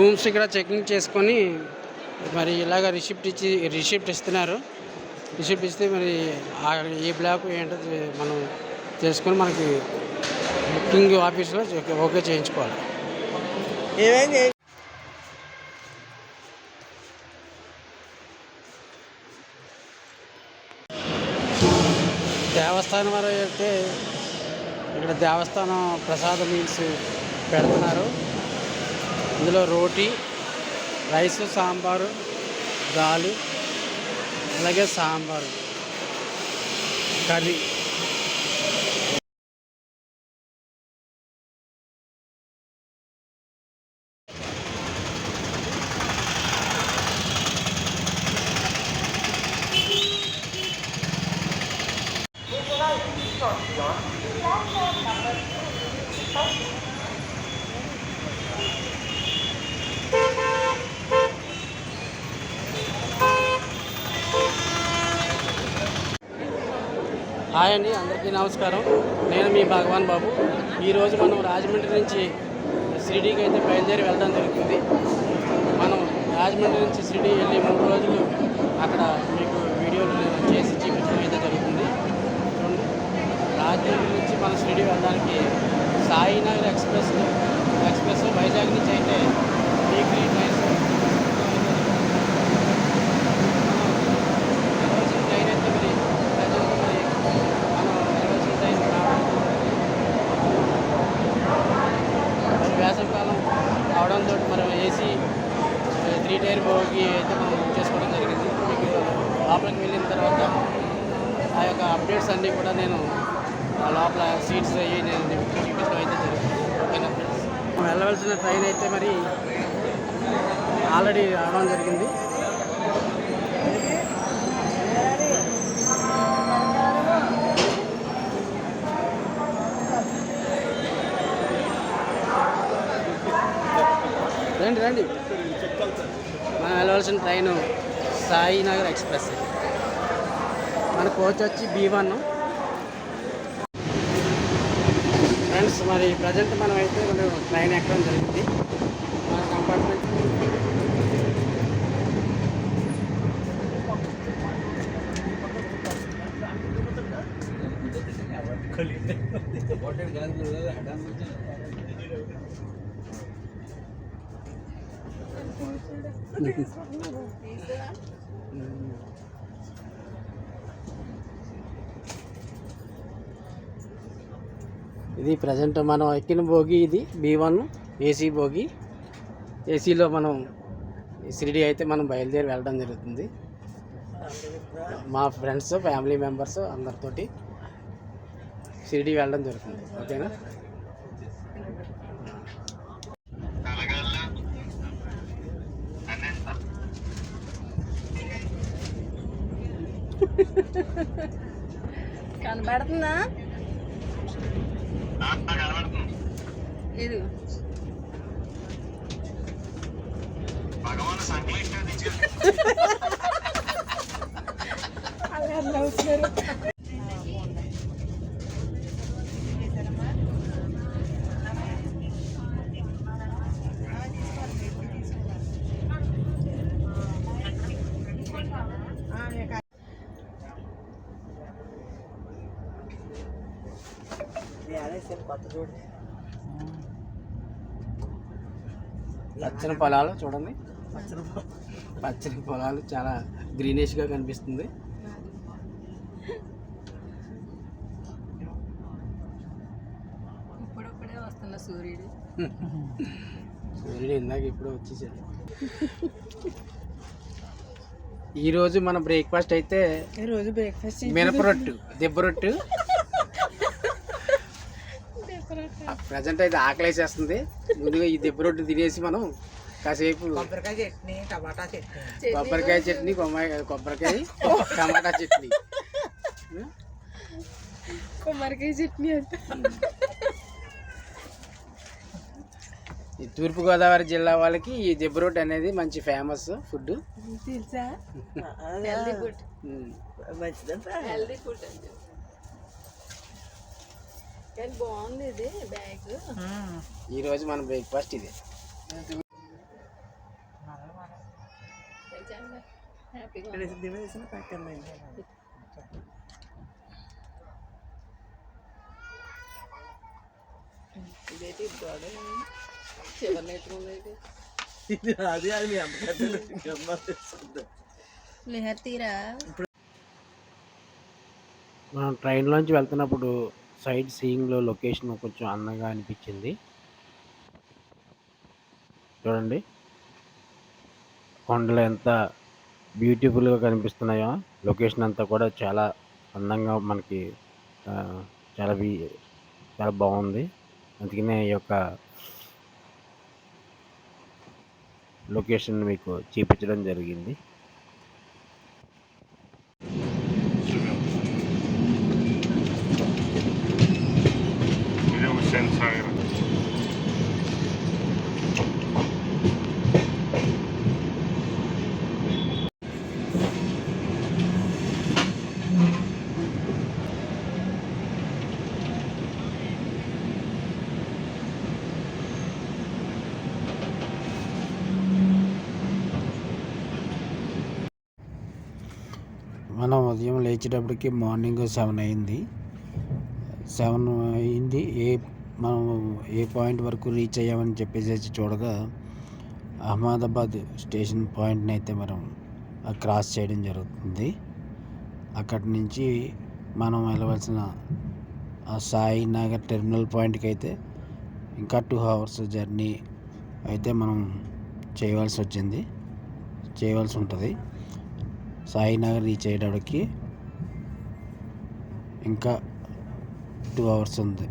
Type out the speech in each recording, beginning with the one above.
Rooms ఇక్కడ checking చేసుకొని మరి ఇలాగ రిసిప్ట్ ఇచ్చి రిసిప్ట్ ఇస్తున్నారు. రిసిప్ట్ ఇస్తే మరి ఏ బ్లాక్ ఏంటో మనం తెలుసుకొని మనకి బుకింగ్ ఆఫీస్లో ఓకే చేయించుకోవాలి. ఏమైంది? దేవస్థానం వారు అయితే ఇక్కడ దేవస్థానం ప్రసాదం మీల్స్ పెడుతున్నారు. ఇందులో రోటీ రైస్ సాంబారు దాలు అలాగే సాంబారు కర్రీ. హాయ్ అండి అందరికీ నమస్కారం. నేను మీ భగవాన్ బాబు. ఈరోజు మనం రాజమండ్రి నుంచి షిరిడీకి అయితే బయలుదేరి వెళ్ళడం జరుగుతుంది. మనం రాజమండ్రి నుంచి షిరిడీ వెళ్ళి మూడు రోజులు అక్కడ మీకు వీడియోలు చేసి చూపించడం అయితే జరుగుతుంది. చూడండి. రాజమండ్రి నుంచి మనం షిరిడీ వెళ్ళడానికి సాయినగర్ ఎక్స్ప్రెస్ ఎక్స్ప్రెస్ వైజాగ్ నుంచి అయితే వీక్లీ ట్రైన్స్ వెళ్ళవలసిన ట్రైన్ అయితే మరి ప్రజెంట్ మరి మనం వెళ్ళవలసిన ట్రైన్ రావడం మరి వేసవికాలం అవడంతో మనం ఏసీ త్రీ టైర్ బోగి అయితే మనం బుక్ చేసుకోవడం జరిగింది మీకు లోపలికి వెళ్ళిన తర్వాత ఆ యొక్క అప్డేట్స్ అన్నీ కూడా నేను ఆ లోపల సీట్స్ అయ్యి నేను మీకు చూపించడం అయితే జరిగింది ఓకేనా ఫ్రెండ్స్ వెళ్ళవలసిన ట్రైన్ అయితే మరి ఆల్రెడీ రావడం జరిగింది. రండి రండి. మనం వెళ్ళవలసిన ట్రైన్ సాయినగర్ ఎక్స్ప్రెస్. మన కోచ్ వచ్చి బీ వన్. ఫ్రెండ్స్ మరి ప్రజెంట్ మనం అయితే మనం ట్రైన్ ఎక్కడం జరిగింది మన కంపార్ట్మెంట్ ఇది ప్రజెంట్ మనం ఎక్కిన భోగి ఇది బీ వన్ ఏసీ భోగి ఏసీలో మనం షిరిడి అయితే మనం బయలుదేరి వెళ్ళడం జరుగుతుంది. మా ఫ్రెండ్స్ ఫ్యామిలీ మెంబర్స్ అందరితోటి షిరిడి వెళ్ళడం జరుగుతుంది. ఓకేనా? కనబడుతుందా? పచ్చని పొలాలు చూడండి. పచ్చని పొలాలు చాలా గ్రీనిష్గా కనిపిస్తుంది. ఇప్పుడిప్పుడే వస్తున్న సూర్యుడు. సూర్యుడు ఇందాక ఇప్పుడు వచ్చేసాడు. ఈరోజు మన బ్రేక్ఫాస్ట్ అయితే రోజు బ్రేక్ఫాస్ట్ మినపరొట్టు దెబ్బ రొట్టు ప్రజెంట్ అయితే ఆకలేసేస్తుంది. ముందుగా ఈ దెబ్బ రొట్టు తినేసి మనం కాసేపు కొబ్బరికాయ చట్నీ టమాటా చట్నీ. కొబ్బరికాయ చట్నీ కొమ్మాయి కొబ్బరికాయ టమాటా చట్నీ. కుమ్మరికాయ చట్నీ అంట. ఈ తూర్పుగోదావరి జిల్లా వాళ్ళకి ఈ దెబ్బ రొట్టె అనేది మంచి ఫేమస్ ఫుడ్ తెలుసా? హెల్దీ ఫుడ్ మంచిదంతా. హెల్దీ ఫుడ్ అంటే. కానీ బాగుంది ఇది బ్యాగ్. ఈ రోజు మన బ్రేక్ఫాస్ట్ ఇది. హ్యాపీగా దివేసిన పక్కన ఇదైతే ఇది గోడ చివరి ఇది అది అది మీ అమ్మగారు తెలుసుకుంటాం లేహర్ తీరా మనం ట్రైన్లోంచి వెళ్తున్నప్పుడు సైడ్ సీయింగ్లో లొకేషన్ కొంచెం అందంగా అనిపించింది. చూడండి. కొండలు ఎంత బ్యూటిఫుల్గా కనిపిస్తున్నాయో లొకేషన్ అంతా కూడా చాలా అందంగా మనకి చాలా బీ చాలా బాగుంది. అందుకనే ఈ యొక్క లొకేషన్ మీకు చూపించడం జరిగింది ఇది హుస్సేన్ సాగర్ మనం వచ్చేటప్పటికి మార్నింగ్ సెవెన్ అయింది. సెవెన్ అయింది. ఏ మనం ఏ పాయింట్ వరకు రీచ్ అయ్యామని చెప్పేసి చూడగా అహ్మదాబాద్ స్టేషన్ పాయింట్ని అయితే మనం క్రాస్ చేయడం జరుగుతుంది. అక్కడి నుంచి మనం వెళ్ళవలసిన సాయి నగర్ టెర్మినల్ పాయింట్కి అయితే ఇంకా టూ అవర్స్ జర్నీ అయితే మనం చేయవలసి వచ్చింది. చేయవలసి ఉంటుంది. సాయినగర్ రీచ్ అయ్యేటప్పటికి ఇంకా టూ అవర్స్ ఉంది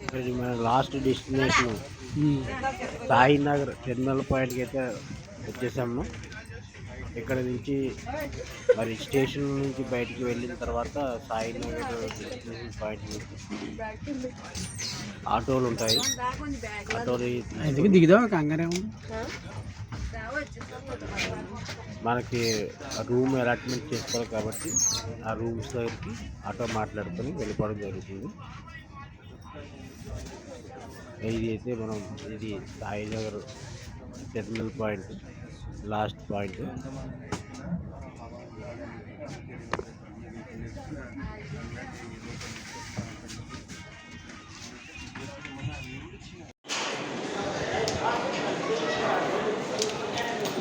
ఇక్కడ మన లాస్ట్ డెస్టినేషన్ సాయినగర్ టెర్మినల్ పాయింట్కి అయితే వచ్చేసాము. ఇక్కడ నుంచి మరి స్టేషన్ నుంచి బయటికి వెళ్ళిన తర్వాత సాయినగర్ డెస్టినేషన్ పాయింట్ నుంచి ఆటోలు ఉంటాయి. ఆటోలు ఎందుకు దిగుదాం? కంగారే మనకి రూమ్ అలాట్మెంట్ చేసుకోవాలి కాబట్టి ఆ రూమ్స్ దగ్గరికి ఆటో మాట్లాడుకొని వెళ్ళిపోవడం జరుగుతుంది. ఇది అయితే మనం ఇది Sainagar terminal point last point.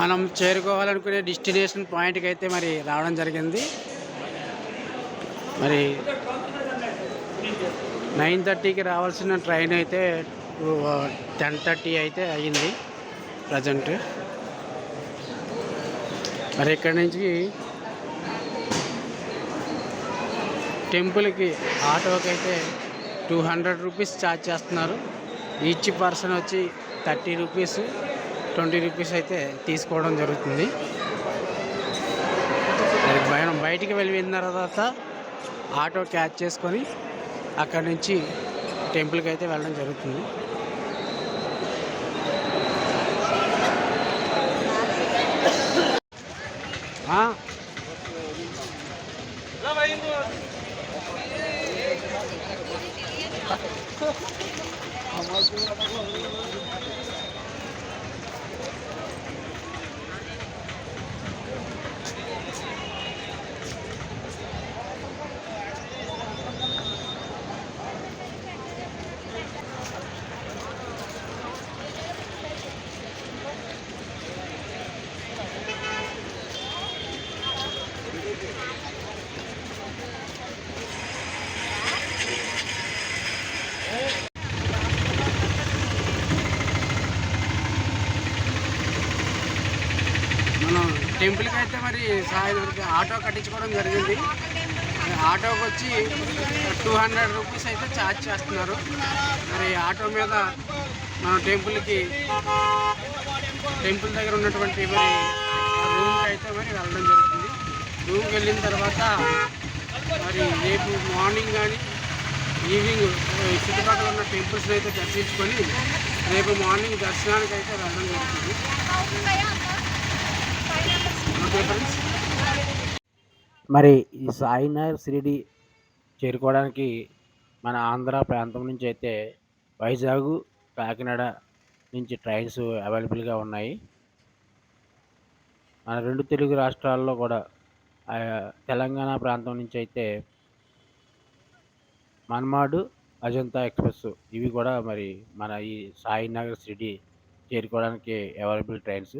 మనం చేరుకోవాలనుకునే డెస్టినేషన్ పాయింట్కి అయితే మరి రావడం జరిగింది. మరి నైన్ థర్టీకి రావాల్సిన ట్రైన్ అయితే టెన్ థర్టీ అయితే అయ్యింది ప్రజెంట్. మరి ఇక్కడి నుంచి టెంపుల్కి ఆటోకి అయితే టూ హండ్రెడ్ రూపీస్ ఛార్జ్ చేస్తున్నారు. ఈచ్ పర్సన్ వచ్చి థర్టీ రూపీస్ ట్వంటీ రూపీస్ అయితే తీసుకోవడం జరుగుతుంది. మనం బయటికి వెళ్ళిన తర్వాత ఆటో క్యాచ్ చేసుకొని అక్కడి నుంచి టెంపుల్కి అయితే వెళ్ళడం జరుగుతుంది. టెంపుల్కి అయితే మరి సాయంత్రం ఆటో కట్టించుకోవడం జరిగింది. ఆటోకి వచ్చి టూ హండ్రెడ్ రూపీస్ అయితే ఛార్జ్ చేస్తున్నారు. మరి ఆటో మీద మన టెంపుల్కి టెంపుల్ దగ్గర ఉన్నటువంటి మరి రూమ్కి అయితే మరి వెళ్ళడం జరుగుతుంది. రూమ్కి వెళ్ళిన తర్వాత మరి రేపు మార్నింగ్ కానీ ఈవినింగ్ చుట్టుపక్కల ఉన్న టెంపుల్స్ని అయితే దర్శించుకొని రేపు మార్నింగ్ దర్శనానికి అయితే వెళ్ళడం జరుగుతుంది. మరి ఈ సాయినగర్ షిరిడి చేరుకోవడానికి మన ఆంధ్ర ప్రాంతం నుంచి అయితే వైజాగ్ కాకినాడ నుంచి ట్రైన్స్ అవైలబుల్గా ఉన్నాయి. మన రెండు తెలుగు రాష్ట్రాల్లో కూడా తెలంగాణ ప్రాంతం నుంచి అయితే మన్మాడు అజంతా ఎక్స్ప్రెస్ ఇవి కూడా మరి మన ఈ సాయినగర్ షిరిడి చేరుకోవడానికి అవైలబుల్ ట్రైన్స్.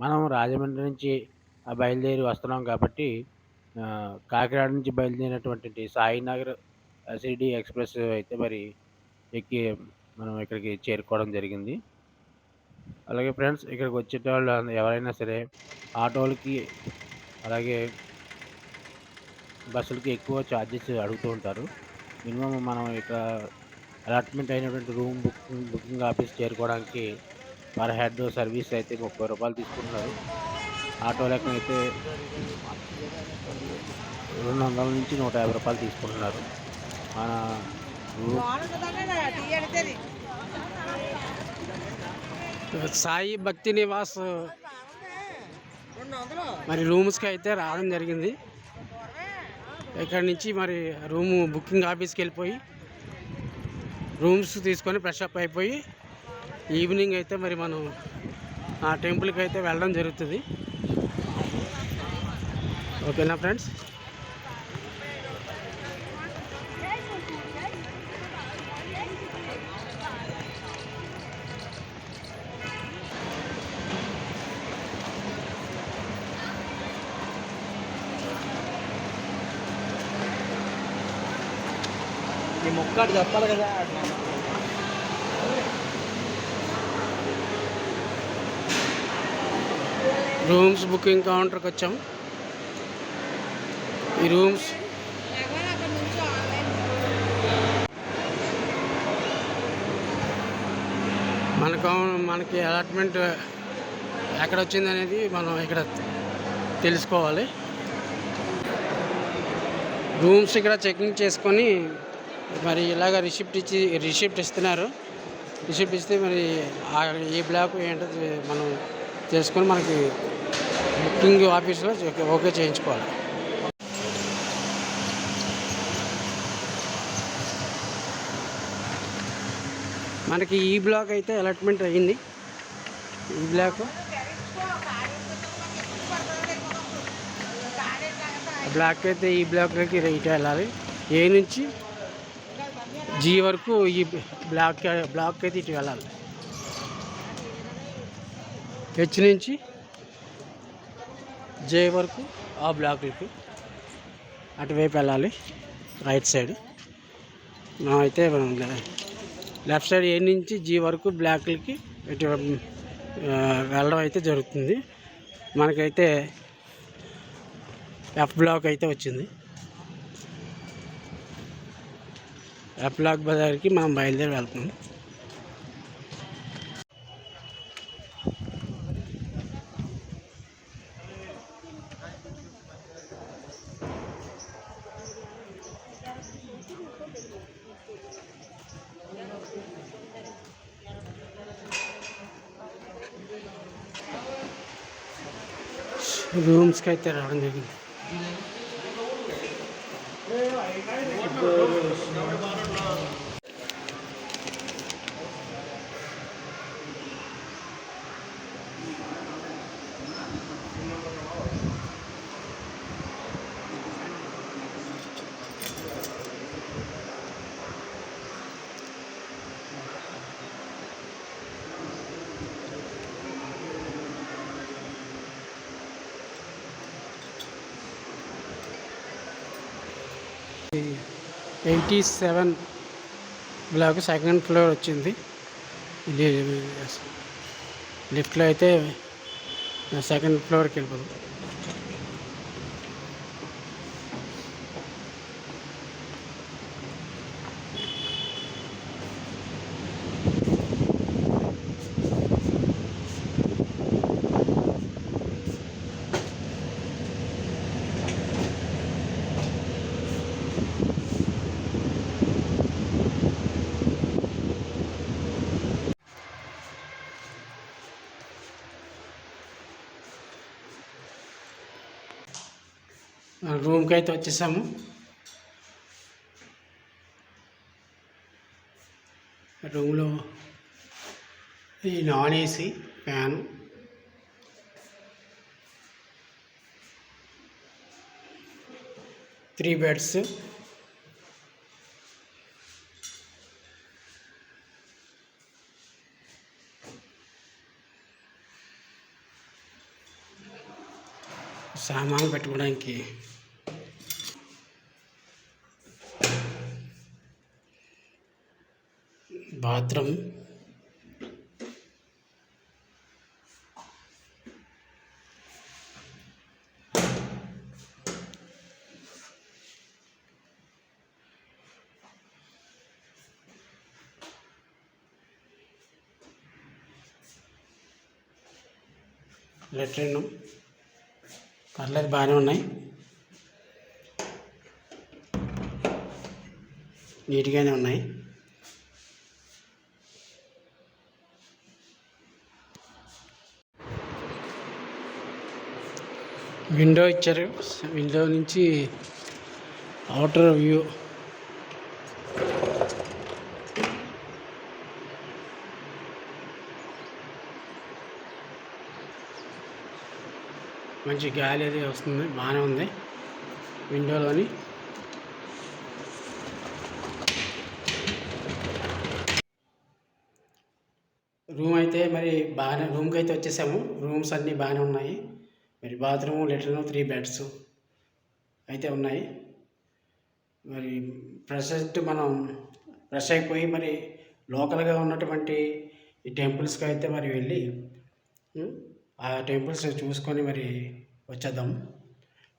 మనం రాజమండ్రి నుంచి బయలుదేరి వస్తున్నాం కాబట్టి కాకినాడ నుంచి బయలుదేరినటువంటి సాయినగర్ సిడి ఎక్స్ప్రెస్ అయితే మరి ఎక్కి మనం ఇక్కడికి చేరుకోవడం జరిగింది. అలాగే ఫ్రెండ్స్ ఇక్కడికి వచ్చేటవాళ్ళు ఎవరైనా సరే ఆటోలకి అలాగే బస్సులకి ఎక్కువ ఛార్జెస్ అడుగుతూ ఉంటారు. మినిమం మనం ఇక్కడ అలాట్మెంట్ అయినటువంటి రూమ్ బుకింగ్ బుకింగ్ ఆఫీస్ చేరుకోవడానికి పర్ హెడ్ సర్వీస్ అయితే ముప్పై రూపాయలు తీసుకుంటున్నారు. ఆటో లెక్కన రెండు వందల నుంచి నూట యాభై రూపాయలు తీసుకుంటున్నారు. మన సాయి భక్తి నివాస్ మరి రూమ్స్కి అయితే రావడం జరిగింది. ఇక్కడ నుంచి మరి రూము బుకింగ్ ఆఫీస్కి వెళ్ళిపోయి రూమ్స్ తీసుకొని ఫ్రెష్అప్ అయిపోయి ఈవినింగ్ అయితే మరి మనం ఆ టెంపుల్కి అయితే వెళ్ళడం జరుగుతుంది. ఓకేనా ఫ్రెండ్స్. ఈ మొక్కడు చెప్పాలి కదా. రూమ్స్ బుకింగ్ కౌంటర్కి వచ్చాం. ఈ రూమ్స్. మనకు మనకి అలాట్మెంట్ ఎక్కడ వచ్చింది అనేది మనం ఇక్కడ తెలుసుకోవాలి. రూమ్స్ ఇక్కడ చెకింగ్ చేసుకొని మరి ఇలాగ రిసిప్ట్ ఇచ్చి రిసిప్ట్ ఇస్తున్నారు. రిసిప్ట్ ఇస్తే మరి ఏ బ్లాక్ ఏంటో మనం తెలుసుకొని మనకి బుకింగ్ ఆఫీస్లో ఓకే చేయించుకోవాలి. మనకి ఈ బ్లాక్ అయితే అలాట్మెంట్ అయ్యింది. ఈ బ్లాక్ బ్లాక్ అయితే ఈ బ్లాక్లోకి రైట్ వెళ్ళాలి. ఏ నుంచి? జీ వరకు ఈ బ్లాక్ బ్లాక్ అయితే ఇటు వెళ్ళాలి. హెచ్ నుంచి? జే వరకు ఆ బ్లాక్లకి అటువైపు వెళ్ళాలి. రైట్ సైడ్ మనం అయితే మనం లెఫ్ట్ సైడ్ ఏ నుంచి జీ వరకు బ్లాక్లకి ఇటు వెళ్ళడం అయితే జరుగుతుంది. మనకైతే ఎఫ్ బ్లాక్ అయితే వచ్చింది. ఎఫ్ బ్లాక్ బజార్కి మనం బయలుదేరి వెళ్తున్నాం. రూమ్స్కి అయితే రావడం జరిగింది eighty seven block second floor వచ్చింది. ఇది లిఫ్ట్లో అయితే సెకండ్ ఫ్లోర్కి వెళ్ళిపోతుంది రూమ్కి అయితే వచ్చేసాము. రూమ్లో ఈ non AC fan. Three beds. సామాన్లు పెట్టుకోవడానికి బాత్రూమ్ లెట్రిన్ పర్లేదు బాగానే ఉన్నాయి. నీట్గానే ఉన్నాయి. విండో ఇచ్చారు. విండో నుంచి అవుటర్ వ్యూ. మంచి గాలి అది వస్తుంది బాగానే ఉంది. విండోలోని. రూమ్ అయితే మరి బాగానే రూమ్కి అయితే వచ్చేసాము. రూమ్స్ అన్నీ బాగానే ఉన్నాయి. మరి బాత్రూము లెట్రిన్ త్రీ బెడ్స్ అయితే ఉన్నాయి. మరి ప్రజెంట్ మనం ఫ్రెష్ అయిపోయి మరి లోకల్గా ఉన్నటువంటి ఈ టెంపుల్స్కి అయితే మరి వెళ్ళి ఆ టెంపుల్స్ చూసుకొని మరి వచ్చేద్దాం.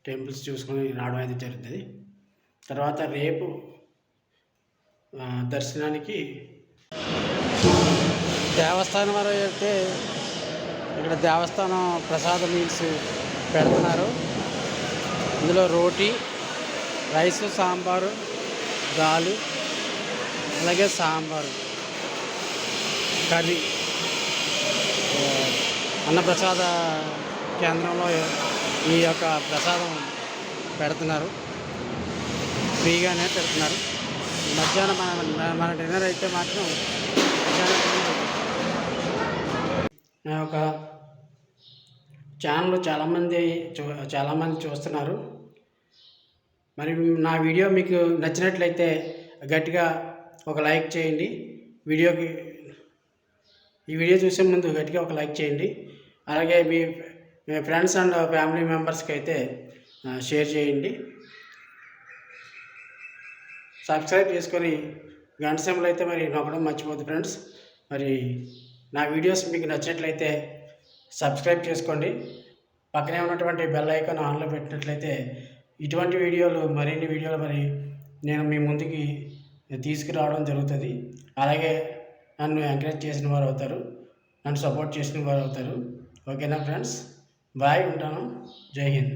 టెంపుల్స్ చూసుకొని రావడం అయితే జరుగుతుంది. తర్వాత రేపు దర్శనానికి దేవస్థానం వరకు అయితే ఇక్కడ దేవస్థానం ప్రసాద మీల్స్ పెడుతున్నారు. ఇందులో రోటీ రైస్ సాంబారు దాలు అలాగే సాంబారు కర్రీ అన్నప్రసాద కేంద్రంలో ఈ యొక్క ప్రసాదం పెడుతున్నారు. ఫ్రీగానే పెడుతున్నారు. మధ్యాహ్నం మన మన డిన్నర్ అయితే మాత్రం నా యొక్క ఛానల్ చాలామంది చూ చాలామంది చూస్తున్నారు. మరి నా వీడియో మీకు నచ్చినట్లయితే గట్టిగా ఒక లైక్ చేయండి. వీడియోకి ఈ వీడియో చూసే ముందు గట్టిగా ఒక లైక్ చేయండి. అలాగే మీ మీ ఫ్రెండ్స్ అండ్ ఫ్యామిలీ మెంబర్స్కి అయితే షేర్ చేయండి. సబ్స్క్రైబ్ చేసుకొని గంట అయితే మరి నొక్కడం మర్చిపోద్దు ఫ్రెండ్స్ మరి నా వీడియోస్ మీకు నచ్చినట్లయితే సబ్స్క్రైబ్ చేసుకోండి. పక్కనే ఉన్నటువంటి బెల్ ఐకాన్ ఆన్లో పెట్టినట్లయితే ఇటువంటి వీడియోలు మరిన్ని వీడియోలు మరి నేను మీ ముందుకి తీసుకురావడం జరుగుతుంది. అలాగే నన్ను ఎంకరేజ్ చేసిన వారు అవుతారు. నన్ను సపోర్ట్ చేసిన వారు అవుతారు. ఓకేనా ఫ్రెండ్స్ బాయ్ ఉంటాను. జై హింద్.